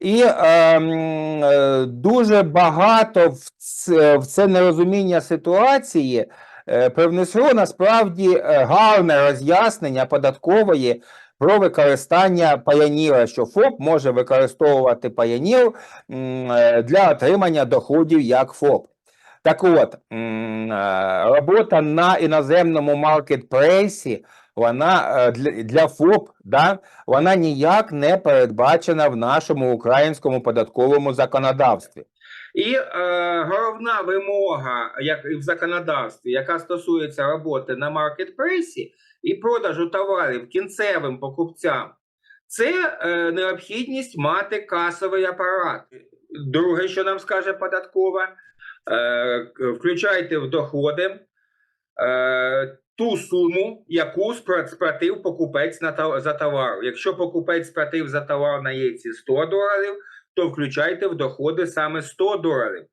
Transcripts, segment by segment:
І е, е, дуже багато в це, в це нерозуміння ситуації е, привнесло насправді е, гарне роз'яснення податкової про використання Payoneer, що ФОП може використовувати Payoneer е, для отримання доходів як ФОП. Так от, е, робота на іноземному маркетплейсі, вона е, для, для ФОП, да, вона ніяк не передбачена в нашому українському податковому законодавстві. І е, головна вимога, як і в законодавстві, яка стосується роботи на маркетплейсі і продажу товарів кінцевим покупцям, це е, необхідність мати касовий апарат. Друге, що нам скаже податкова, е, включайте в доходи е, ту суму, яку сплатив покупець на за товар. Якщо покупець сплатив за товар на яйці 100 доларів, то включайте в доходи саме 100 доларів.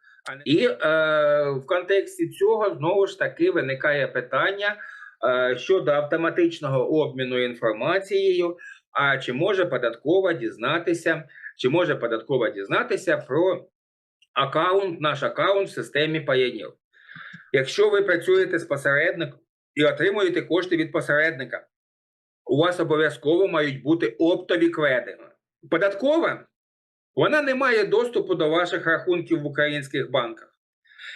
І е, в контексті цього знову ж таки виникає питання е, щодо автоматичного обміну інформацією. А чи може податкова дізнатися, чи може податкова дізнатися про аккаунт, наш аккаунт в системі Payoneer? Якщо ви працюєте з посередником і отримуєте кошти від посередника, у вас обов'язково мають бути оптові кведи. Податкова вона не має доступу до ваших рахунків в українських банках.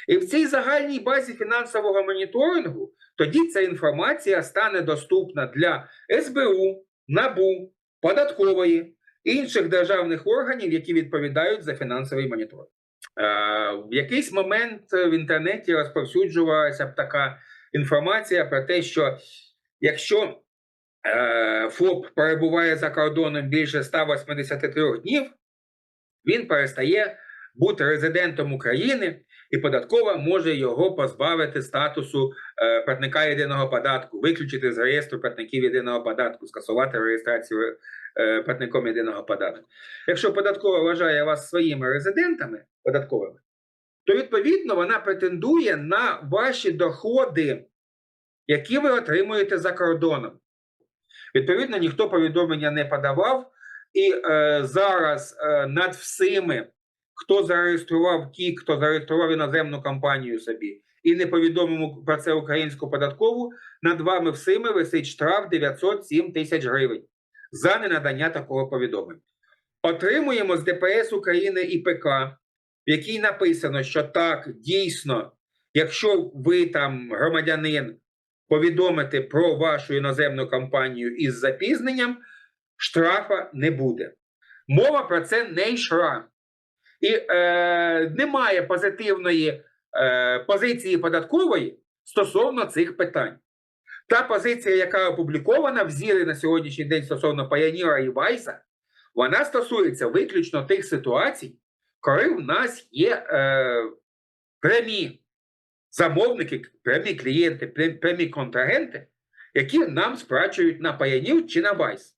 І в цій загальній базі фінансового моніторингу тоді ця інформація стане доступна для СБУ, НАБУ, податкової інших державних органів, які відповідають за фінансовий моніторинг. Е, В якийсь момент в інтернеті розповсюджувалася б така інформація про те, що якщо е, ФОП перебуває за кордоном більше 183 днів, він перестає бути резидентом України, і податкова може його позбавити статусу е, платника єдиного податку, виключити з реєстру платників єдиного податку, скасувати реєстрацію е, платником єдиного податку. Якщо податкова вважає вас своїми резидентами податковими, то відповідно вона претендує на ваші доходи, які ви отримуєте за кордоном. Відповідно, ніхто повідомлення не подавав, і е, зараз е, над всіми, хто зареєстрував ті, хто зареєстрував іноземну компанію собі, і не повідомив про це українську податкову, над вами всіми висить штраф 907 тисяч гривень за ненадання такого повідомлення. Отримуємо з ДПС України ІПК, в якій написано, що так, дійсно, якщо ви там громадянин повідомите про вашу іноземну компанію із запізненням, штрафа не буде. Мова про це не йшла. І е, немає позитивної е, позиції податкової стосовно цих питань. Та позиція, яка опублікована в зірі на сьогоднішній день стосовно Payoneer і Вайса, вона стосується виключно тих ситуацій, коли в нас є е, прямі замовники, прямі клієнти, прямі контрагенти, які нам сплачують на паянів чи на Vice.